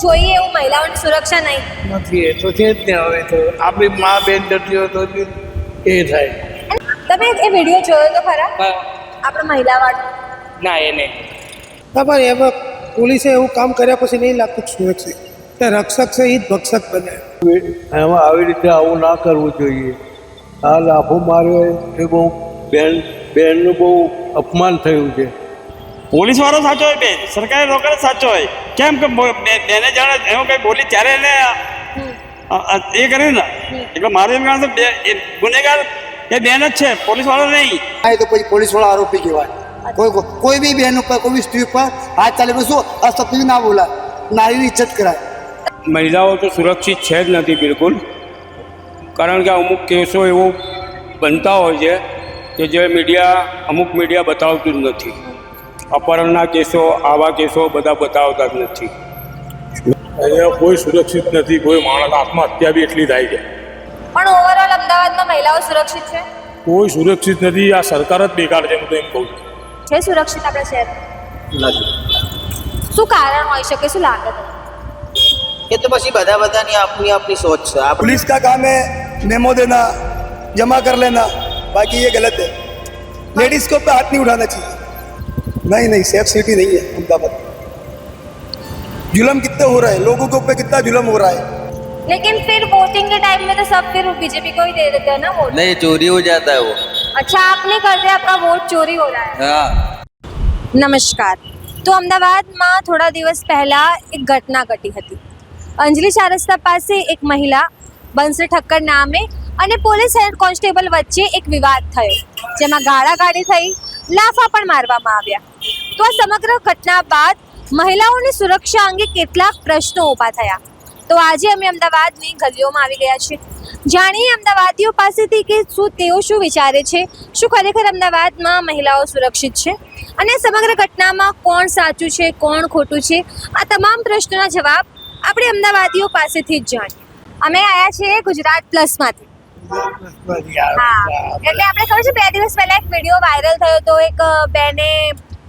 જેવું જોઈએ એવું મહિલાઓની સુરક્ષા નહીં. નથી એ તો છે જ ને હવે તો. આપણી મા બેન જતી હોય તો એ થાય. તમે એ વીડિયો જોયો તો ખરા? આપણે મહિલા વાળો ના એ નહીં પણ એમાં પોલીસે એવું કામ કર્યા પછી નહીં લાગતું સુરક્ષિત. તે રક્ષક છે એ જ ભક્ષક બને. એમાં આવી રીતે આવું ના કરવું જોઈએ. આ લાફો માર્યો એ બહુ બેન બેનનું બહુ અપમાન થયું છે. પોલીસ વાળો સાચો હોય બેન? સરકારી રોકડ સાચો હોય. કેમ કે બેને જાણે એવું કંઈ બોલી ત્યારે એને એ કર્યું ને? એટલે મારું એમ કારણ બે એ ગુનેગાર એ બેન જ છે પોલીસ વાળો નહીં. આ તો પછી પોલીસ વાળો આરોપી કહેવાય. કોઈ કોઈ બી બેન ઉપર કોઈ બી સ્ત્રી ઉપર હાથ ચાલે તો શું? અસભ્ય ના બોલાય. નારીની ઇજ્જત કરાય. મહિલાઓ તો સુરક્ષિત છે જ નથી બિલકુલ. કારણ કે અમુક કેસો એવો બનતા હોય છે કે જે મીડિયા અમુક મીડિયા બતાવતું જ નથી. અપહરણના કેસો આવા કેસો બધા બતાવતા જ નથી અહીંયા કોઈ સુરક્ષિત નથી કોઈ માણસ આત્મહત્યા બી એટલી થાય છે પણ ઓવરઓલ અમદાવાદમાં મહિલાઓ સુરક્ષિત છે કોઈ સુરક્ષિત નથી આ સરકાર જ બેકાર છે હું તો એમ કહું છું છે સુરક્ષિત આપણા શહેર શું કારણ હોઈ શકે શું લાગે તમને? ये तो बस ये बता बता नहीं अपनी अपनी सोच है आप पुलिस का काम है मेमो देना जमा कर लेना बाकी ये गलत है लेडीज को पे हाथ नहीं उठाना चाहिए नहीं नहीं सेफ सिटी नहीं है अहमदाबाद जुलम कितने हो रहा है लोगों के ऊपर कितना जुलम हो रहा है लेकिन फिर वोटिंग के टाइम में तो सब फिर बीजेपी को ही दे देते हैं ना वोट नहीं चोरी हो जाता है वो अच्छा आप नहीं करते आपका वोट चोरी हो रहा है हाँ નમસ્કાર તો અમદાવાદમાં થોડા દિવસ પહેલા એક ઘટના ઘટી હતી અંજલિ ચાર રસ્તા પાસે એક મહિલા બંસી ઠક્કર નામે અને પોલીસ હેડ કોન્સ્ટેબલ વચ્ચે એક વિવાદ થયો જેમાં ગાળાગાળી થઈ લાફા પણ મારવામાં આવ્યા તો આ સમગ્ર ઘટના બાદ મહિલાઓની સુરક્ષા અંગે કેટલાક પ્રશ્નો ઊભા થયા. તો આજે અમે અમદાવાદની ગલીઓમાં આવી ગયા છીએ. જાણીએ અમદાવાદીઓ પાસેથી કે શું તેઓ શું વિચારે છે? શું ખરેખર અમદાવાદમાં મહિલાઓ સુરક્ષિત છે? અને સમગ્ર ઘટનામાં કોણ સાચું છે કોણ ખોટું છે? આ તમામ પ્રશ્નોના જવાબ આપણે અમદાવાદીઓ પાસેથી જ જાણીએ. અમે આવ્યા છીએ ગુજરાત પ્લસમાંથી એટલે આપણે ખબર છે બે દિવસ પહેલા એક વીડિયો વાયરલ થયો તો એક બેને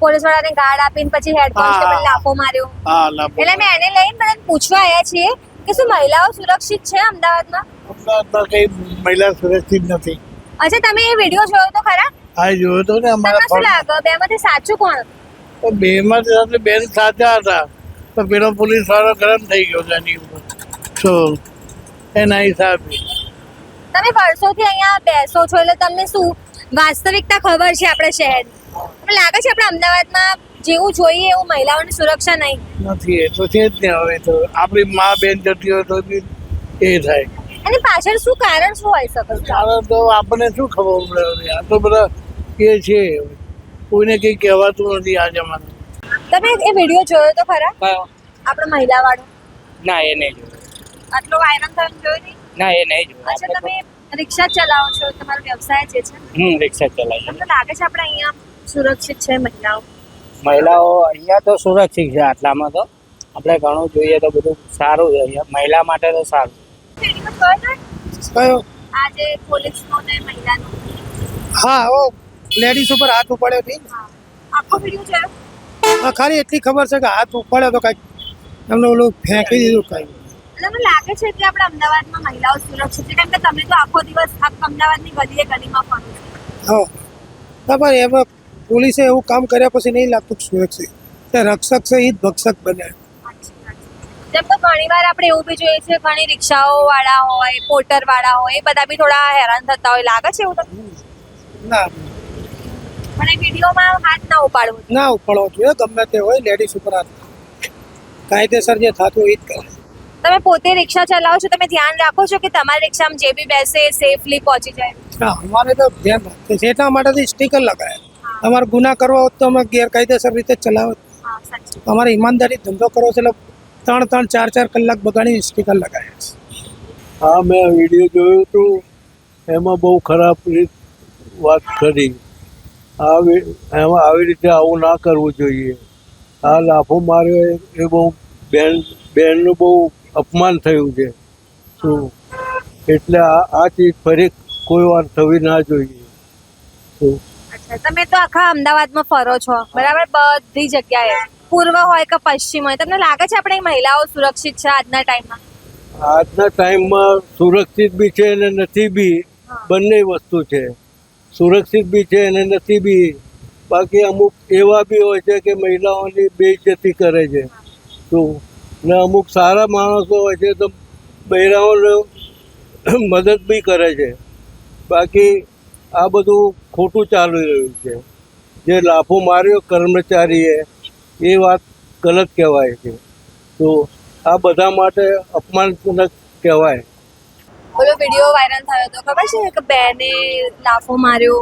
પોલીસ વાળાને ગાર્ડ આપીને પછી હેડ કોન્સ્ટેબલ. લાફો માર્યો. એટલે મેં એને લઈને બધા પૂછવા આવ્યા છીએ કે શું મહિલાઓ સુરક્ષિત છે અમદાવાદમાં? અમદાવાદમાં કઈ મહિલા સુરક્ષિત નથી. અચ્છા તમે એ વીડિયો જોયો તો ખરા? હા જોયો તો ને અમારા શું લાગે બે બેમાંથી સાચું કોણ? બે માંથી સાથે બેન સાચા હતા. તો પેલો પોલીસ વાળો ગરમ થઈ ગયો છે એની ઉપર. તો એના હિસાબે તમે વર્ષોથી અહીંયા બેસો છો એટલે તમને શું વાસ્તવિકતા ખબર છે આપણા શહેરની? લાગે છે આપણે અમદાવાદમાં જેવું જોઈએ એવું મહિલાઓની સુરક્ષા નહીં. નથી એ તો છે જ ને હવે તો. આપણી મા બેન જતી હોય તો બી એ થાય. અને પાછળ શું કારણ શું હોય શકે? કારણ તો આપણને શું ખબર પડે? આ તો બધા એ છે. કોઈને કંઈ કહેવાતું નથી આ જમાના તમે એ વીડિયો જોયો તો ખરા? આપણો મહિલા વાળો ના એ નહીં જોયો. આટલો વાયરલ થયો જોયો નહીં? ના એ નહીં અચ્છા તમે રિક્ષા ચલાવો છો. તમારો વ્યવસાય જે છે. હમ રિક્ષા છે તમને લાગે છે આપણે અહીંયા સુરક્ષિત છે મહિલાઓ? મહિલાઓ અહીંયા તો સુરક્ષિત છે આટલામાં તો. આપણે ઘણું જોઈએ તો બધું સારું છે અહીંયા. મહિલા માટે તો સારું? કયો આજે પોલીસનો ને મહિલાનો. હા ઓ લેડીઝ ઉપર હાથ ઉપાડ્યો હતી આખો વીડિયો છે હા ખાલી એટલી ખબર છે કે હાથ ઉપાડ્યો તો કઈ એમને ઓલું ફેંકી દીધું કઈ તમને લાગે છે કે આપણે અમદાવાદમાં મહિલાઓ સુરક્ષિત છે. કેમ કે તમે તો આખો દિવસ આખા અમદાવાદની ગલીએ ગલીમાં ફરો છો. હા. હા પણ એમાં પોલીસે એવું કામ કર્યા પછી નહીં લાગતું કે સુરક્ષિત. તે રક્ષક છે એ જ ભક્ષક બને જેમ તો ઘણી વાર આપણે એવું બી જોઈએ છે ઘણી રિક્ષાઓ વાળા હોય પોર્ટર વાળા હોય એ બધા બી થોડા હેરાન થતા હોય. લાગે છે એવું તમને? ના. પણ એ વિડીયોમાં હાથ ના ઉપાડવો. ના ઉપાડવો જોઈએ ગમે તે હોય લેડીઝ ઉપર હાથ કાયદેસર જે થતું એ જ કરે તમે પોતે રિક્ષા ચલાવો છો તમે ધ્યાન રાખો છો કે તમારી રિક્ષામાં જે બી બેસે સેફલી પહોંચી જાય? હા અમારે તો ધ્યાન રાખે છે. એટલા માટે તો સ્ટીકર લગાવ્યા તમારે ગુના કરવા હોત તો અમે ગેરકાયદેસર રીતે ચલાવત. ચલાવો અમારે ઈમાનદારી ધંધો કરવો છે એટલે ત્રણ ત્રણ ચાર ચાર કલાક બગાડી સ્પીકર લગાવ્યા છે. હા મેં વીડિયો જોયું હતું એમાં બહુ ખરાબ રીત વાત કરી. આવી એમાં આવી રીતે આવું ના કરવું જોઈએ. આ લાફો માર્યો એ- બહુ બેન બેનનું બહુ અપમાન થયું છે. શું? એટલે આ આ ચીજ ફરી કોઈ વાર થવી ના જોઈએ. શું? તમે તો આખા અમદાવાદમાં ફરો છો. બરાબર? બધી જગ્યાએ. પૂર્વ હોય કે પશ્ચિમ હોય. તમને લાગે છે આપણે મહિલાઓ સુરક્ષિત છે આજના ટાઈમમાં? આજના ટાઈમમાં સુરક્ષિત બી છે અને નથી બી. બંને વસ્તુ છે. સુરક્ષિત બી છે અને નથી બી. બાકી અમુક એવા બી હોય છે કે મહિલાઓની બેઇજ્જતી કરે છે. તો ને અમુક સારા માણસો હોય છે તો મહિલાઓને મદદ બી કરે છે. બાકી આ બધું ખોટું ચાલી રહ્યું છે. જે લાફો માર્યો કર્મચારીએ એ વાત ગલત કહેવાય છે. તો આ બધા માટે અપમાનજનક કહેવાય. બોલો વીડિયો વાયરલ થયો હતો ખબર છે કે બેને લાફો માર્યો?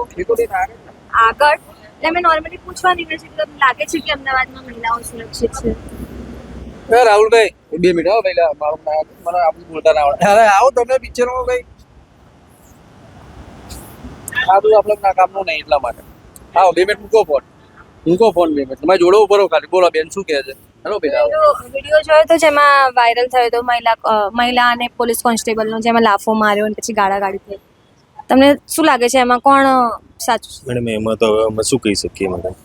આગળ? એટલે મેં નોર્મલી પૂછવા નીકળે છે કે તમને લાગે છે કે અમદાવાદમાં મહિલાઓ સુરક્ષિત છે? રાહુલભાઈ બે મિનિટ હો પહેલા મારું મને આપણું બોલતા ના આવડે. અરે આવો તમે પિક્ચરમાં ભાઈ. આ બધું આપણે ના કામનું નહીં એટલા માટે. હા બે મિનિટ મૂકો ફોન મૂકો ફોન બે મિનિટ તમારે જોડો ઉપર ખાલી. બોલો બેન શું કહે છે? હેલો બેટા વીડિયો જોયો તો જેમાં વાયરલ થયો તો મહિલા મહિલા અને પોલીસ કોન્સ્ટેબલનો જેમાં લાફો માર્યો અને પછી ગાળાગાળી થઈ. તમને શું લાગે છે? એમાં કોણ સાચું છે? મેડમ એમાં તો અમે શું કહી શકીએ મેડમ?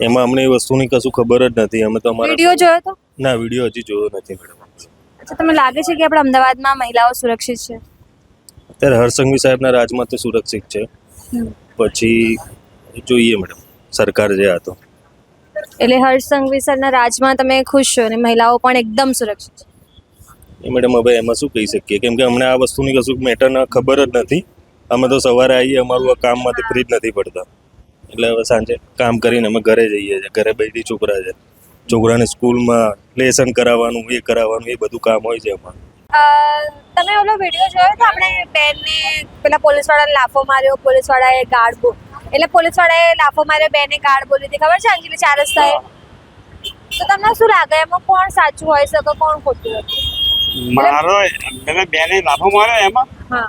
એમાં અમને એ વસ્તુની કશું ખબર જ નથી. અમે તો અમારો વીડિયો જોયો તો? ના વીડિયો હજી જોયો નથી મેડમ. અચ્છા તમને લાગે છે કે આપણે અમદાવાદમાં મહિલાઓ સુરક્ષિત છે? અત્યારે હરસંઘવી સાહેબના રાજમાં તો સુરક્ષિત છે. પછી જોઈએ મેડમ સરકાર જે આ તો. એટલે હરસંઘવી સંઘવી સરના રાજમાં તમે ખુશ છો અને મહિલાઓ પણ એકદમ સુરક્ષિત છે? એ મેડમ હવે એમાં શું કહી શકીએ? કેમ કે અમને આ વસ્તુની કશું મેટર ખબર જ નથી. અમે તો સવારે આવીએ અમારું આ કામમાંથી ફ્રી જ નથી પડતા. એટલે હવે સાંજે કામ કરીને અમે ઘરે જઈએ છીએ ઘરે બેઠી છોકરા છે. છોકરાને સ્કૂલમાં લેસન કરાવવાનું એ કરાવવાનું એ બધું કામ હોય છે એમાં અ, તમે ઓલો વીડિયો જોયો તો આપણે બેનને પેલા પોલીસવાળાને લાફો માર્યો પોલીસવાળાએ ગાર્ડ બો એટલે પોલીસવાળાએ લાફો માર્યો બેને ગાર્ડ બોલી હતી. ખબર છે અંજલિ ચાર રસ્તાએ તો તમને શું લાગે એમાં કોણ સાચું હોય શકે કોણ ખોટું હતું? મારો પેલા બેને લાફો માર્યો એમાં? હા.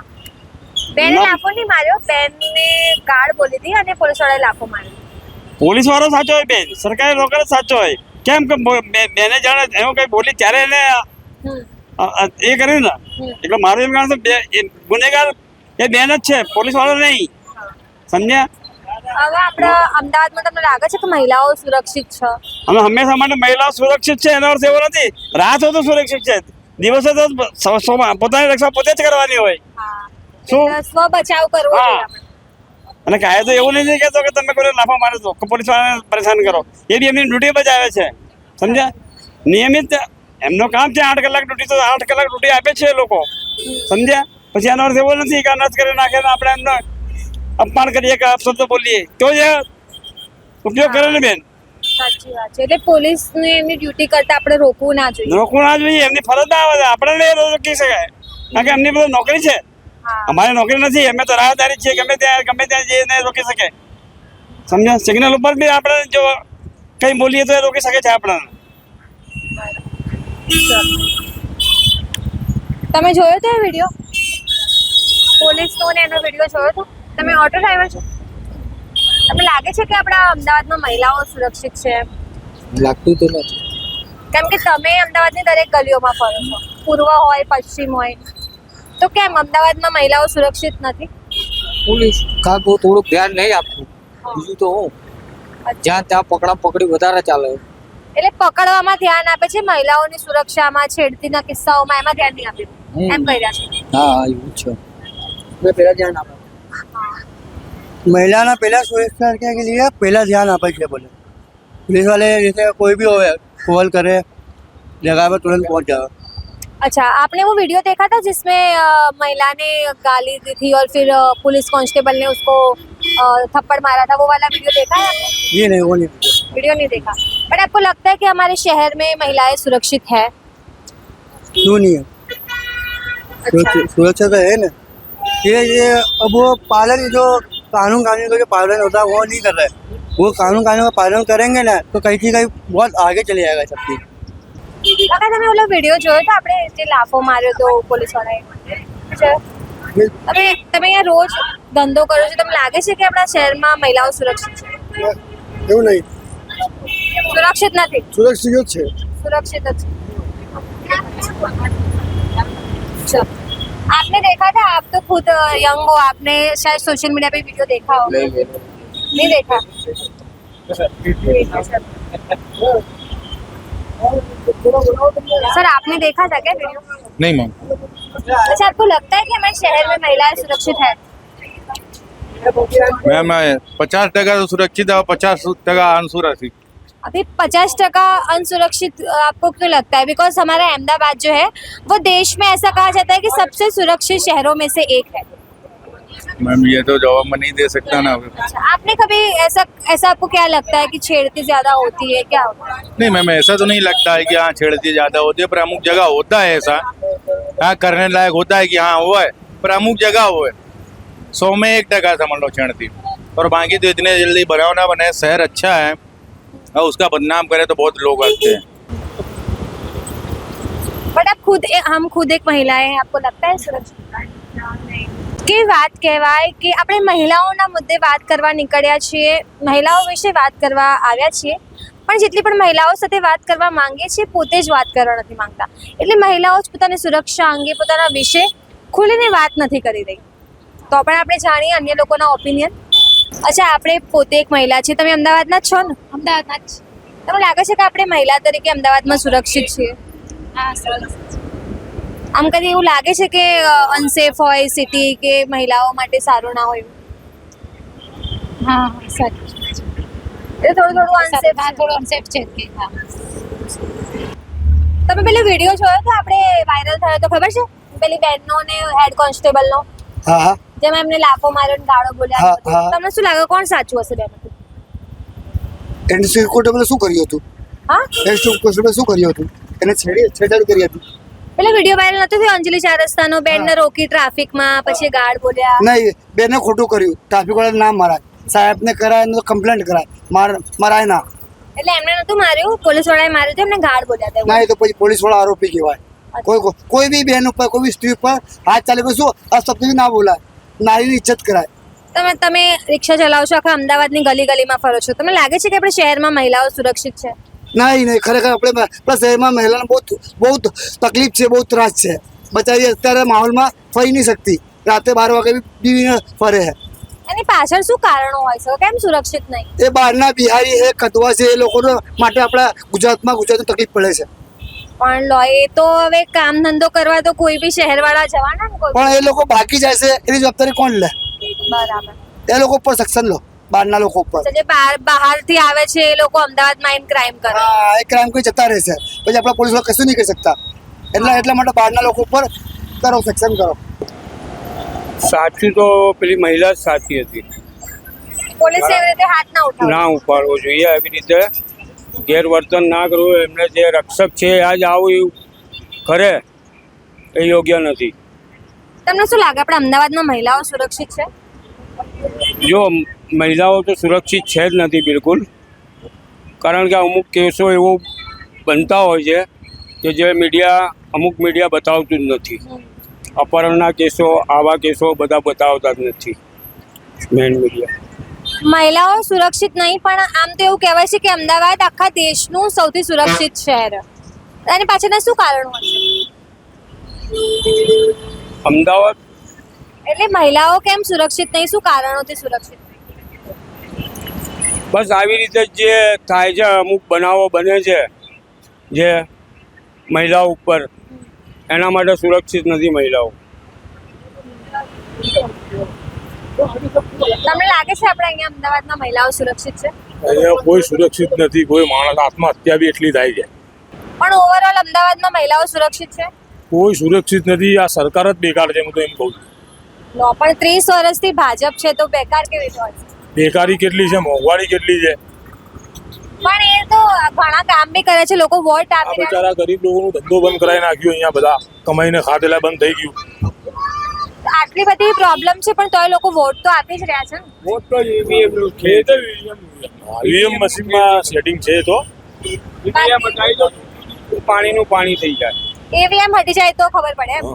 બેને લાફો નહીં માર્યો બેનને ગાર્ડ બોલી હતી અને પોલીસવાળાએ લાફો માર્યો. પોલીસ વાળો સાચો હોય બેન? સરકારી નોકર સાચો હોય? કેમ કે બેને જાણે એવું કઈ બોલી ત્યારે એને એ કર્યું ને? એટલે મારું એમ કારણ બે ગુનેગાર એ બેન જ છે પોલીસ વાળો નહીં. સમજ્યા? હવે આપણા અમદાવાદમાં તમને લાગે છે કે મહિલાઓ સુરક્ષિત છે? અમે હંમેશા માટે મહિલાઓ સુરક્ષિત છે એનો અર્થ એવો નથી. રાતો તો સુરક્ષિત છે. દિવસે તો પોતાની રક્ષા પોતે જ કરવાની હોય. શું? સ્વ બચાવ કરવો. અને કાયદો એવું નથી કહેતો કે તમે કોઈ લાફા મારો છો પોલીસ વાળાને પરેશાન કરો. એ બી એમની ડ્યુટી બજાવે છે. સમજ્યા? નિયમિત એમનું કામ છે આઠ કલાક ડ્યુટી તો આઠ કલાક ડ્યુટી આપે છે લોકો. સમજ્યા? પછી એનો અર્થ એવો નથી કે અનાજ કરી નાખે ને આપણે એમનો અપમાન કરીએ કે અપશબ્દ બોલીએ. તો જ ઉપયોગ કરે ને બેન. સાચી વાત છે. એટલે પોલીસને એમની ડ્યુટી કરતા આપણે રોકવું ના જોઈએ. રોકવું ના જોઈએ એમની ફરજ ના આવે. આપણે રોકી શકાય. કારણ કે એમની બધું નોકરી છે. અમારી નોકરી નથી. અમે તો રાહદારી છીએ. ગમે ત્યાં ગમે ત્યાં જઈને રોકી શકે સમજ્યા? સિગ્નલ ઉપર બી આપણે જો કંઈ બોલીએ તો એ રોકી શકે છે આપણને. તમે જોયો તો એ વીડિયો પોલીસનો ને એનો વીડિયો જોયો તો? તમે ઓટો ડ્રાઈવર છો? તમને લાગે છે કે આપણા અમદાવાદમાં મહિલાઓ સુરક્ષિત છે લાગતું તો નથી. કેમ કે તમે અમદાવાદની દરેક ગલીઓમાં ફરો છો. પૂર્વ હોય પશ્ચિમ હોય. તો કેમ અમદાવાદમાં મહિલાઓ સુરક્ષિત નથી? પોલીસ કાંક થોડુંક ધ્યાન નહીં આપતું. બીજું તો હું. જ્યાં ત્યાં પકડા પકડી વધારે ચાલે. એટલે પકડવામાં ધ્યાન આપે છે મહિલાઓની સુરક્ષામાં છેડતીના કિસ્સાઓમાં એમાં ધ્યાન નહીં આપ્યું હમ. એમ કહી રહ્યા છે હા એવું છે મેં પહેલા ધ્યાન આપે महिलाना पहला सुरक्षा के लिए पहला ध्यान आपा है बोले पुलिस वाले जैसे कोई भी हो कॉल करे जगह पर तुरंत पहुंच जाओ अच्छा आपने वो वीडियो देखा था जिसमें अ, महिला ने गाली दी थी और फिर अ, पुलिस कांस्टेबल ने उसको अ, थप्पड़ मारा था वो वाला वीडियो देखा है आपने ये नहीं वो नहीं वीडियो नहीं देखा बट आपको लगता है कि हमारे शहर में महिलाएं सुरक्षित है क्यों नहीं है सुरक्षा सुरक्षा तो है ना ये ये अब वो पालन जो कानून कानून का जो पालन होता है वो नहीं कर रहे वो कानून कानून का पालन करेंगे ना तो कहीं से कहीं बहुत आगे चले जाएगा सब चीज़ કાકા તમે ઓલો વિડીયો જોયો તો આપણે જે લાફો માર્યો તો પોલીસ વાળાએ છે? તમે તમે અહીંયા રોજ ધંધો કરો છો તમને લાગે છે કે આપણા શહેરમાં મહિલાઓ સુરક્ષિત છે એવું નહીં સુરક્ષિત નથી સુરક્ષિત જ છે सुरक्षित अच्छे अच्छा आपने देखा था आप तो खुद यंग हो आपने शायद सोशल मीडिया पे वीडियो देखा हो नहीं देखा सर आपने देखा था क्या वीडियो नहीं मैम अच्छा आपको लगता है कि हमारे शहर में महिलाएं सुरक्षित है मैम पचास टका तो सुरक्षित है और पचास टका अनसुरक्षित अभी पचास टका अनसुरक्षित आपको क्यों लगता है? बिकॉज़ हमारा अहमदाबाद जो है वो देश में ऐसा कहा जाता है कि सबसे सुरक्षित शहरों में से एक है। मैम ये तो जवाब मैं नहीं दे सकता ना। अच्छा आपने कभी ऐसा ऐसा आपको क्या लगता है कि छेड़ती ज़्यादा होती है क्या होता है? नहीं मैम ऐसा तो नहीं लगता है कि हाँ छेड़ती ज़्यादा होती है पर अमुक जगह होता है ऐसा। हाँ करने लायक होता है कि हाँ हुआ है पर अमुक जगह हुआ है। सौ में एक टका समझ लो छेड़ती। और बाकी तो इतने जल्दी बनाओ ना बने शहर अच्छा है। और उसका बदनाम करे तो बहुत लोग आते हैं બટ આપ ખુદ એ- હમ ખુદ એક મહિલા હે આપકો લગતા હે સુરક્ષિત કે વાત કહેવાય કે આપણે મહિલાઓના મુદ્દે વાત કરવા નીકળ્યા છીએ મહિલાઓ વિશે વાત કરવા આવ્યા છીએ પણ જેટલી પણ મહિલાઓ સાથે વાત કરવા માંગીએ છીએ પોતે જ વાત કરવા નથી માંગતા એટલે મહિલાઓ જ પોતાની સુરક્ષા અંગે પોતાના વિશે ખુલીને વાત નથી કરી રહી તો પણ આપણે જાણીએ અન્ય લોકોના ઓપિનિયન અચ્છા આપણે પોતે એક મહિલા છીએ. તમે અમદાવાદના જ છો ને? અમદાવાદના જ. તમને લાગે છે કે આપણે મહિલા તરીકે અમદાવાદમાં સુરક્ષિત છીએ? આમ કદી એવું લાગે છે કે અનસેફ હોય સિટી કે મહિલાઓ માટે સારું ના હોય? હા સાચું એ થોડું થોડું અનસેફ થોડું અનસેફ છે કે હા. તમે પેલો વીડિયો જોયો તો આપણે વાયરલ થયો તો ખબર છે? પેલી બેનનો ને હેડ કોન્સ્ટેબલનો હા હા. જેમાં એમને લાફો માર્યો ને ગાળો બોલ્યા હા, હા. તમને શું લાગે? કોણ સાચું હશે બેમાંથી એનસી કોર્ટે શું કર્યું હતું? હા? એનસી કોર્ટે શું કર્યું હતું? એને છેડી છેડાડી કરી હતી. એટલે વીડિયો વાયરલ નતો થયો અંજલિ ચાર બેન ને રોકી ટ્રાફિકમાં પછી ગાળ બોલ્યા. નહીં બેને ખોટું કર્યું. ટ્રાફિક વાળા ના મરાય. સાહેબને કરાય ને તો કમ્પ્લેન્ટ કરાય. માર મરાય ના. એટલે એમને નતું માર્યું? પોલીસ વાળાએ માર્યું એમને ગાળ બોલ્યા હતા ના એ તો પછી પોલીસવાળા આરોપી કહેવાય. કોઈ કોઈ- બી બેન ઉપર કોઈ બી સ્ત્રી ઉપર હાથ ચાલે શું? આ શબ્દ બી ના બોલાય. નારીની ઇજ્જત કરાય. તમે તમે રિક્ષા ચલાવો છો આખા અમદાવાદની ગલી ગલીમાં ફરો છો. તમને લાગે છે કે આપણે શહેરમાં મહિલાઓ સુરક્ષિત છે? નહીં નહીં ખરેખર આપણે આપણા શહેરમાં મહિલાને બહુ બહુ તકલીફ છે બહુ ત્રાસ છે. બચારી અત્યારે માહોલમાં ફરી નહીં શકતી. રાતે બાર વાગે બી બીવીને ફરે છે એની પાછળ શું કારણો હોય છે? કેમ સુરક્ષિત નહીં? એ બહારના બિહારી છે કદવા છે એ લોકોનો માટે આપણા ગુજરાતમાં ગુજરાતની તકલીફ પડે છે. પણ લો એ તો હવે કામ ધંધો કરવા તો કોઈ બી શહેરવાળા જવાના ને પણ એ લોકો બાકી જાય છે એની જવાબદારી કોણ લે? બરાબર. એ લોકો પર સક્ષમ લો બહારના લોકો ઉપર. જે બહાર બહારથી આવે છે એ લોકો અમદાવાદમાં આવીને ક્રાઇમ કરે. હા એ ક્રાઇમ કોઈ જતા રહેશે. પછી આપણા પોલીસ કશું નહીં કરી શકતા. એટલા એટલા માટે બહારના લોકો ઉપર કરો સક્ષમ કરો. સાચી તો પેલી મહિલા જ સાચી હતી. પોલીસે એવી રીતે હાથ ના ઉઠાવ. ના ઉપાડવો જોઈએ આવી રીતે. ગેરવર્તન ના કરવું એમને જે રક્ષક છે આજ આવું કરે એ યોગ્ય નથી. તમને શું લાગે? આપણે અમદાવાદમાં મહિલાઓ સુરક્ષિત છે? જો મહિલાઓ તો સુરક્ષિત છે જ નથી બિલકુલ. કારણ કે અમુક કેસો એવો બનતા હોય છે કે જે મીડિયા અમુક મીડિયા બતાવતું જ નથી. અપહરણના કેસો આવા કેસો બધા બતાવતા જ નથી. મેન મીડિયા મહિલાઓ સુરક્ષિત નહીં પણ આમ તો એવું કહેવાય છે કે અમદાવાદ આખા દેશનું સૌથી સુરક્ષિત શહેર. એની પાછળના શું કારણો હશે અમદાવાદ? એટલે મહિલાઓ કેમ સુરક્ષિત નહીં? શું કારણોથી સુરક્ષિત? બસ આવી રીતે જે થાય છે અમુક બનાવો બને છે જે મહિલાઓ ઉપર. એના માટે સુરક્ષિત નથી મહિલાઓ. તમને લાગે છે આપણે અહીંયા અમદાવાદમાં મહિલાઓ સુરક્ષિત છે? અહીંયા કોઈ સુરક્ષિત નથી કોઈ માણસ આત્મહત્યા બી એટલી થાય છે. પણ ઓવરઓલ અમદાવાદમાં મહિલાઓ સુરક્ષિત છે? કોઈ સુરક્ષિત નથી આ સરકાર જ બેકાર છે હું તો એમ કહું છું. લો પણ ત્રીસ વર્ષથી ભાજપ છે તો બેકાર કેવી રીતે બેકારી કેટલી છે મોંઘવારી કેટલી છે? પણ એ તો ઘણા કામ બી કરે છે લોકો વોટ આપે બિચારા ગરીબ લોકોનું ધંધો બંધ કરાવી નાખ્યો અહીંયા બધા કમાઈને ખાધેલા બંધ થઈ ગયું. આટલી બધી પ્રોબ્લેમ છે પણ તોય લોકો વોટ તો આપી જ રહ્યા છે વોટ તો ઈવીએમ છે. તો ઈવીએમ મશીનમાં સેટિંગ છે તો? ઈવીએમ બતાવી દો. પાણીનું પાણી થઈ જાય. ઈવીએમ હટી જાય તો ખબર પડે એમ.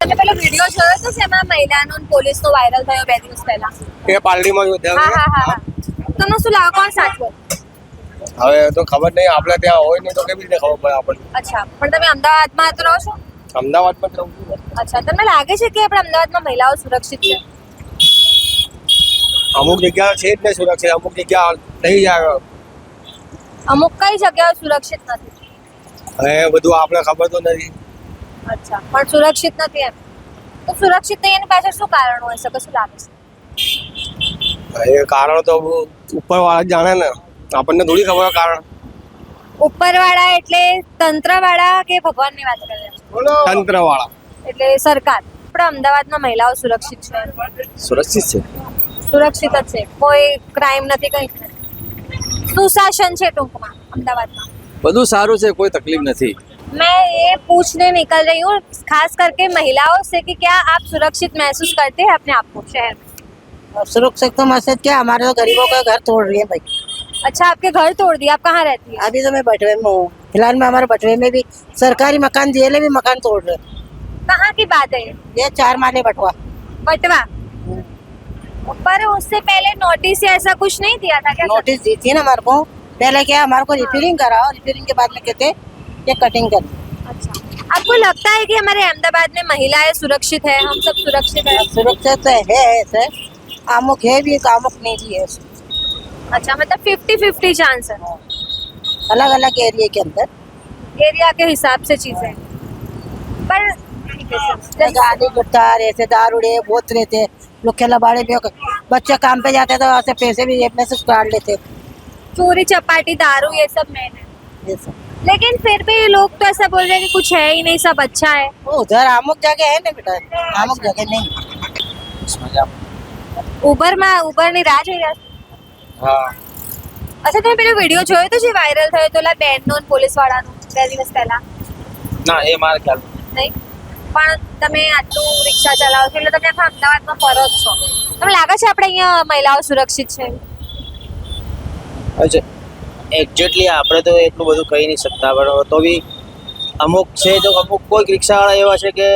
તમે પેલો વીડિયો જોયો તો જેમાં મહિલાનો અને પોલીસનો વાયરલ થયો બે દિવસ પહેલા? એ પાર્ટીમાં હા હા હા. હા. તમને શું લાગે કોણ સાચું હવે તો ખબર નહીં આપણે ત્યાં હોય નહીં તો કેવી રીતે ખબર પડે આપણને? અચ્છા. પણ તમે અમદાવાદમાં તો રહો છો? અમદાવાદમાં જ રહું છું. ને. અચ્છા તમને લાગે છે કે આપણે અમદાવાદમાં મહિલાઓ સુરક્ષિત છે? અમુક જગ્યા છે જ ને સુરક્ષિત અમુક જગ્યા નહીં જાય. અમુક કઈ જગ્યાઓ સુરક્ષિત નથી? હવે બધું આપણે ખબર તો નથી. અચ્છા પણ સુરક્ષિત નથી એમ. તો સુરક્ષિત નહીં એની પાછળ શું કારણ હોય શકે? શું લાગે છે? એ કારણ તો ઉપર વાળા જાણે ને. આપણને થોડી ખબર કારણ કારણ. ઉપરવાળા એટલે તંત્રવાળા કે ભગવાનની વાત કરે તંત્ર વાળા એટલે સરકાર આપણે અમદાવાદમાં મહિલાઓ સુરક્ષિત છે સુરક્ષિત છે સુરક્ષિત જ છે કોઈ ક્રાઇમ નથી કંઈ જ નથી સુશાસન છે ટૂંકમાં અમદાવાદમાં બધું સારું છે કોઈ તકલીફ નથી मैं ये पूछने निकल रही हूँ खास करके महिलाओं से कि क्या आप सुरक्षित महसूस करते हैं अपने आप को शहर में सुरक्षित तो मसद क्या हमारे तो गरीबों का घर तोड़ रही है भाई अच्छा आपके घर तोड़ दिया आप कहाँ रहती है अभी तो मैं बटवे में हूँ फिलहाल मैं हमारे बटवे में भी सरकारी मकान दिए ले भी मकान तोड़ रहे हैं। कहाँ की बात है? ये? चार माले बटवा बटवा पर उससे पहले नोटिस या ऐसा कुछ नहीं दिया था क्या नोटिस दी थी ना हमारे को। पहले क्या हमारे को रिपेयरिंग कराओ। रिपेयरिंग के बाद में कहते ये कटिंग कर। अच्छा। आपको लगता है कि हमारे अहमदाबाद में महिलाएँ सुरक्षित है? हम सब सुरक्षित है? सुरक्षित तो है ऐसे अमुक है भी अमुक नहीं भी है अच्छा मतलब फिफ्टी फिफ्टी चांस है। अलग अलग एरिया के अंदर। एरिया के हिसाब से चीज़ें। पर ठीक है सर। जैसे- गाड़ी गुट्टा ऐसे दारूड़े बहुत रहते लोग खेला बाड़े भी बच्चे काम पे जाते तो वहाँ से पैसे भी जेब में से काट लेते चोरी चपाटी दारू ये सब मेन है ये सब लेकिन फिर भी लोग तो ऐसा बोल रहे हैं कि कुछ है ही नहीं सब अच्छा है वो उधर अमुक जगह है ना बेटा अमुक जगह नहीं ઉબરમાં ઉબરની રાહ જોઈ રહ્યા છો હા અચ્છા તમે પેલો વિડીયો જોયો તો જે વાયરલ થયો તો ઓલા બેનનો પોલીસ વાળાનો બે દિવસ પહેલા ના એ મારે ખ્યાલ નહીં પણ તમે આટલું રિક્ષા ચલાવો છો એટલે તમે આખા અમદાવાદમાં ફરો જ છો. તમને લાગે છે આપણે અહીંયા મહિલાઓ સુરક્ષિત છે? એક્ઝેક્ટલી આપણે તો એટલું બધું કહી નહીં શકતા પણ તો બી અમુક છે તો અમુક કોઈક રિક્ષાવાળા એવા છે કે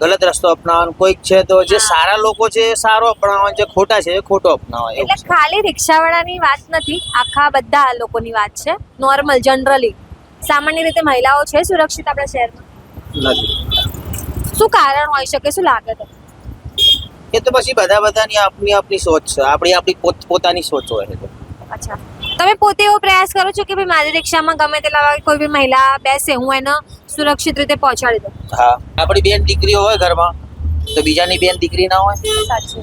ગલત રસ્તો અપનાવવાનો કોઈક છે તો જે સારા લોકો છે એ સારો અપનાવવાનો જે ખોટા છે એ ખોટો અપનાવે એવું એટલે ખાલી રિક્ષાવાળાની વાત નથી આખા બધા લોકોની વાત છે નોર્મલ જનરલી સામાન્ય રીતે મહિલાઓ છે સુરક્ષિત આપણા શહેરમાં? નથી શું કારણ હોઈ શકે? શું લાગે તમને? એ તો પછી બધા બધાની આપની આપની સોચ છે. આપણી આપણી પોત પોતાની સોચ હોય છે. અચ્છા. તમે પોતે એવો પ્રયાસ કરો છો કે ભાઈ મારી રિક્ષામાં ગમે તેટલા કોઈ બી મહિલા બેસે હું એને સુરક્ષિત રીતે પહોંચાડી દઉં? હા. આપણી બેન દીકરીઓ હોય ઘરમાં તો બીજાની બેન દીકરી ના હોય? સાચી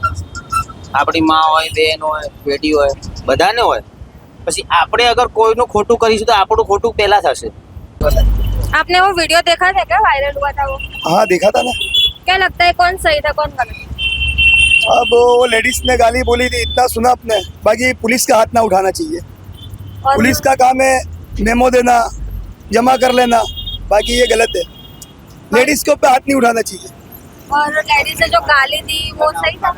આપણી માં હોય બેન હોય બેટી હોય બધાને હોય. પછી આપણે અગર કોઈનું ખોટું કરીશું તો આપણું ખોટું પહેલા થશે. आपने वो वीडियो देखा था क्या? वायरल हुआ था वो? हाँ देखा था ना। क्या लगता है कौन सही था कौन गलत? अब वो लेडीज़ ने गाली बोली थी इतना सुना आपने। बाकी पुलिस का हाथ ना उठाना चाहिए। पुलिस का काम है मेमो देना जमा कर लेना। बाकी ये गलत है। लेडीज़ के ऊपर हाथ नहीं उठाना चाहिए। और लेडीज़ ने जो गाली दी वो सही था?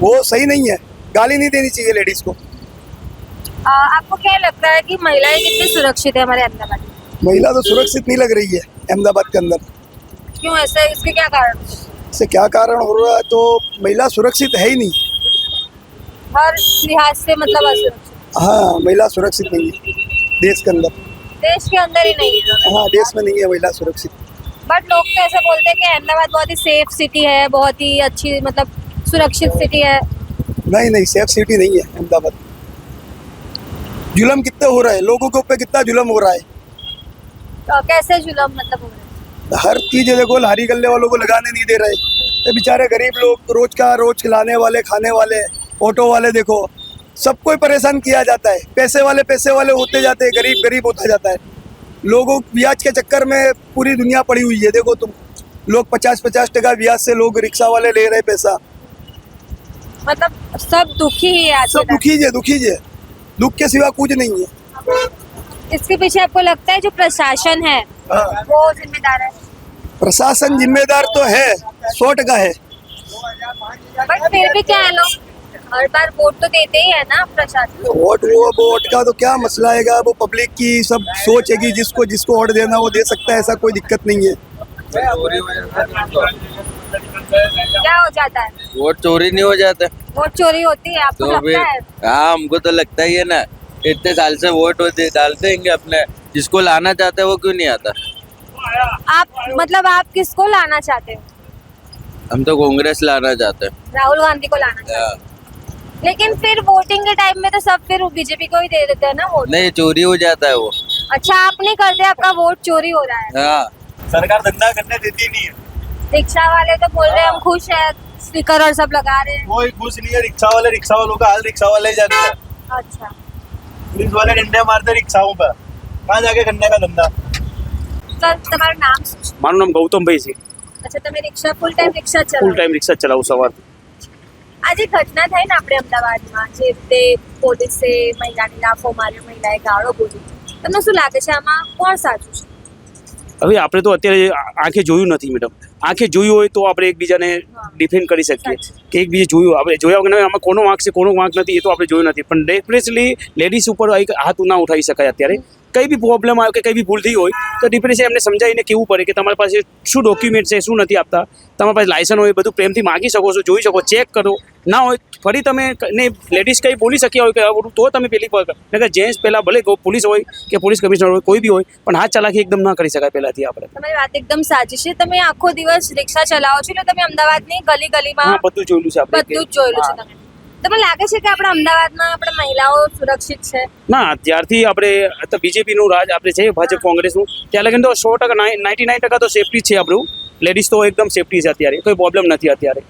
वो सही नहीं है। गाली नहीं देनी चाहिए लेडीज़ को। आ, आपको क्या लगता है कि महिलाएँ कितनी सुरक्षित है हमारे अहमदाबाद महिला तो सुरक्षित नहीं लग रही है अहमदाबाद के अंदर। क्यों ऐसे इसके क्या कारण? इससे क्या कारण हो रहा है? तो महिला सुरक्षित है ही नहीं। हर लिहाज से मतलब हाँ महिला सुरक्षित नहीं है देश के अंदर। देश के अंदर ही नहीं है हाँ देश में नहीं है महिला सुरक्षित। बट लोग तो ऐसा बोलते हैं कि अहमदाबाद बहुत ही सेफ़ सिटी है बहुत ही अच्छी मतलब सुरक्षित सिटी है। नहीं नहीं सेफ़ सिटी नहीं है अहमदाबाद। जुलम कितने हो रहा है? लोगों के ऊपर कितना जुलम हो रहा है? कैसे जुलम मतलब हो रहा है? हर चीज़ देखो लारी गल्ले वालों को लगाने नहीं दे रहे। ये बेचारे गरीब लोग रोज का रोज खिलाने वाले खाने वाले ऑटो वाले देखो सबको परेशान किया जाता है। पैसे वाले पैसे वाले होते जाते हैं गरीब गरीब होता जाता है। लोगों ब्याज के चक्कर में पूरी दुनिया पड़ी हुई है देखो तुम। लोग पचास पचास टका ब्याज से लोग रिक्शा वाले ले रहे पैसा। मतलब सब दुखी ही है सब दुखी है दुखी है दुख के सिवा कुछ नहीं है। इसके पीछे आपको लगता है जो प्रशासन है हाँ। वो जिम्मेदार है? प्रशासन जिम्मेदार तो है सौ टका है। बट फिर भी क्या है लोग हर बार वोट तो देते ही है ना प्रशासन। वोट वो वोट का तो क्या मसला है वो पब्लिक की सब सोच है कि जिसको जिसको वोट देना वो दे सकता है ऐसा कोई दिक्कत नहीं है। क्या हो जाता है? वोट चोरी नहीं हो जाता। वोट चोरी होती है आपको तो लगता है? हाँ हमको तो लगता ही है ना। इतने साल से वोट डालते हैं अपने। जिसको लाना चाहते हैं वो क्यों नहीं आता? आप मतलब आप किसको लाना चाहते हो? हम तो कांग्रेस लाना चाहते हैं। राहुल गांधी को लाना चाहते लेकिन फिर वोटिंग के टाइम में तो सब फिर बीजेपी को ही दे देते हैं ना वोट नहीं चोरी हो जाता है वो। अच्छा आप नहीं करते आपका वोट चोरी हो रहा है। हाँ। सरकार धंधा करने देती नहीं है। रिक्शा वाले तो बोल रहे हैं हम खुश है स्पीकर और सब लगा रहे हैं। कोई खुश नहीं है रिक्शा वाले रिक्शा वालों का हाल रिक्शा वाले ही जानते हैं। अच्छा। पुलिस वाले डंडे मारते रिक्शाओं पर कहाँ जाके करने का धंधा સર તમારું નામ શું છે મારું નામ ગૌતમભાઈ છે અચ્છા તમે રિક્ષા ફૂલ ટાઈમ રિક્ષા ફૂલ ચલાવો ટાઈમ રિક્ષા જ ચલાવું સવારથી આજે ઘટના થઈ ને આપણે અમદાવાદમાં જે રીતે પોલીસે મહિલાને લાફો માર્યો મહિલાએ ગાળો બોલી તમને શું લાગે છે આમાં કોણ સાચું છે હવે આપણે તો અત્યારે આંખે જોયું નથી મેડમ આંખે જોયું હોય તો આપણે એકબીજાને ડિફેન્ડ કરી શકીએ. કે એકબીજે જોયું આપણે જોયા વગર આમાં કોનો વાંક છે કોનો વાંક નથી એ તો આપણે જોયું નથી. પણ ડેફિનેટલી લેડીઝ ઉપર એક હાથ ના ઉઠાવી શકાય અત્યારે. કઈ બી પ્રોબ્લેમ આવે કે કઈ બી ભૂલ થઈ હોય તો ડિફિનેટલી એમને સમજાવીને કેવું પડે કે તમારી પાસે શું ડોક્યુમેન્ટ છે શું નથી આપતા તમારી પાસે લાયસન્સ હોય બધું પ્રેમથી માગી શકો છો જોઈ શકો ચેક કરો. ના હોય ફરી તમે ને લેડીઝ કંઈ બોલી શક્યા હોય કે આ બધું તો તમે પેલી પર નકર જેન્ટ્સ પહેલાં ભલે પોલીસ હોય કે પોલીસ કમિશનર હોય કોઈ બી હોય પણ હાથ ચાલાકી એકદમ ના કરી શકાય પહેલાંથી આપણે. તમારી વાત એકદમ સાચી છે. તમે આખો દિવસ રિક્ષા ચલાવો છો એટલે તમે અમદાવાદની ગલી ગલીમાં બધું જોયેલું છે બધું જ જોયેલું છે તમે. તમને લાગે છે કે આપણે અમદાવાદમાં આપણે મહિલાઓ સુરક્ષિત છે? ના ત્યારથી આપણે બીજેપીનું રાજ આપણે છે, ભાજપ કોંગ્રેસનું. ત્યાં લગીને તો સો ટકા નાઇન્ટી નાઇન ટકા તો સેફટી છે આપણું. લેડીઝ તો એકદમ સેફટી છે અત્યારે. કોઈ પ્રોબ્લેમ નથી અત્યારે.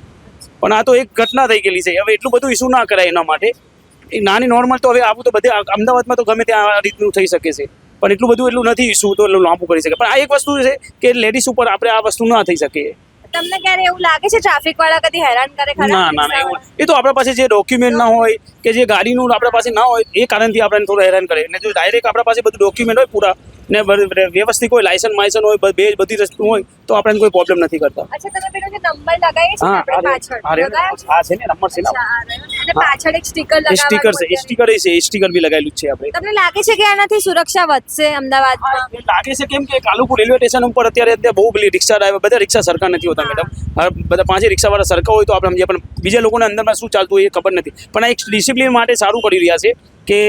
પણ આ તો એક ઘટના થઈ ગયેલી છે. હવે એટલું બધું ઇસ્યુ ના કરાય એના માટે. એ નાની નોર્મલ તો હવે આવું તો બધે અમદાવાદમાં તો ગમે ત્યાં આ રીતનું થઈ શકે છે. પણ એટલું બધું એટલું નથી ઇસ્યુ તો એટલું લાંબુ કરી શકે. પણ આ એક વસ્તુ છે કે લેડીઝ ઉપર આપણે આ વસ્તુ ના થઈ શકે. તમને ક્યારે એવું લાગે છે ટ્રાફિક વાળા કદી હેરાન કરે ખરા? ના ના ના એવું એ તો આપણા પાસે જે ડોક્યુમેન્ટ ના હોય કે જે ગાડીનું આપણા પાસે ના હોય એ કારણથી આપણને થોડું હેરાન કરે. ને જો ડાયરેક્ટ આપણા પાસે બધું ડોક્યુમેન્ટ હોય પૂરા ને વ્યવસ્થિત કોઈ લાયસન્સ માયસન હોય બે બધી વસ્તુ હોય તો આપણે કોઈ પ્રોબ્લેમ નથી કરતા. અચ્છા તમે પેલો જે નંબર લગાવી છે આપણે પાછળ આ છે? ને નંબર છે ને. અને પાછળ એક સ્ટીકર એ સ્ટીકર છે સ્ટીકર છે સ્ટીકર બી લગાવેલું છે આપણે. તમને લાગે છે કે આનાથી સુરક્ષા વધશે અમદાવાદમાં? લાગે છે કેમ કે કાલુપુર રેલવે સ્ટેશન ઉપર અત્યારે અત્યારે બહુ બધી રિક્ષા ડ્રાઈવર બધા રિક્ષા સરખા નથી હોતા મેડમ બધા પાંચે રિક્ષાવાળા સરખા હોય તો આપણે સમજીએ પણ બીજા લોકોને અંદરમાં શું ચાલતું હોય એ ખબર નથી. પણ આ એક ડિસિપ્લિન માટે સારું કરી રહ્યા છે કે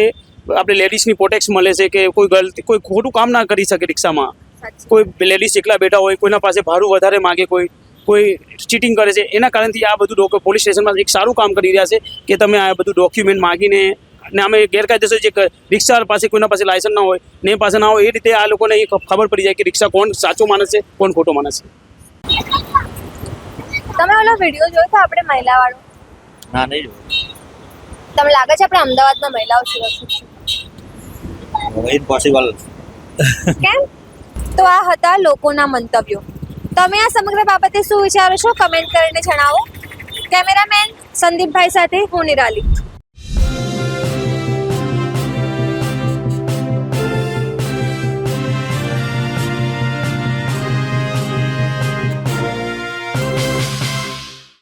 આપણે લેડીઝની પ્રોટેક્સ મળે છે કે કોઈ ગલતી કોઈ ખોટું કામ ના કરી શકે રિક્ષામાં. કોઈ લેડીઝ એકલા બેઠા હોય કોઈના પાસે ભાડું વધારે માગે કોઈ કોઈ ચીટિંગ કરે છે એના કારણથી આ બધું ડોક પોલીસ સ્ટેશનમાં એક સારું કામ કરી રહ્યા છે કે તમે આ બધું ડોક્યુમેન્ટ માગીને ને અમે ગેરકાયદેસર જે રિક્ષા પાસે કોઈના પાસે લાયસન્સ ના હોય ને એ પાસે ના હોય એ રીતે આ લોકોને ખબર પડી જાય કે રિક્ષા કોણ સાચો માણસ છે કોણ ખોટો માણસ છે. તમે ઓલો વીડિયો જોયો તો આપણે મહિલા વાળો ના નહીં તમને લાગે છે આપણે અમદાવાદમાં મહિલાઓ સુરક્ષિત છે? ઇમ્પોસિબલ કેમ? તો આ હતા લોકોના મંતવ્યો. તમે આ સમગ્ર બાબતે શું વિચારો છો? કમેન્ટ કરીને જણાવો. કેમેરામેન સંદીપભાઈ સાથે હું નિરાલી.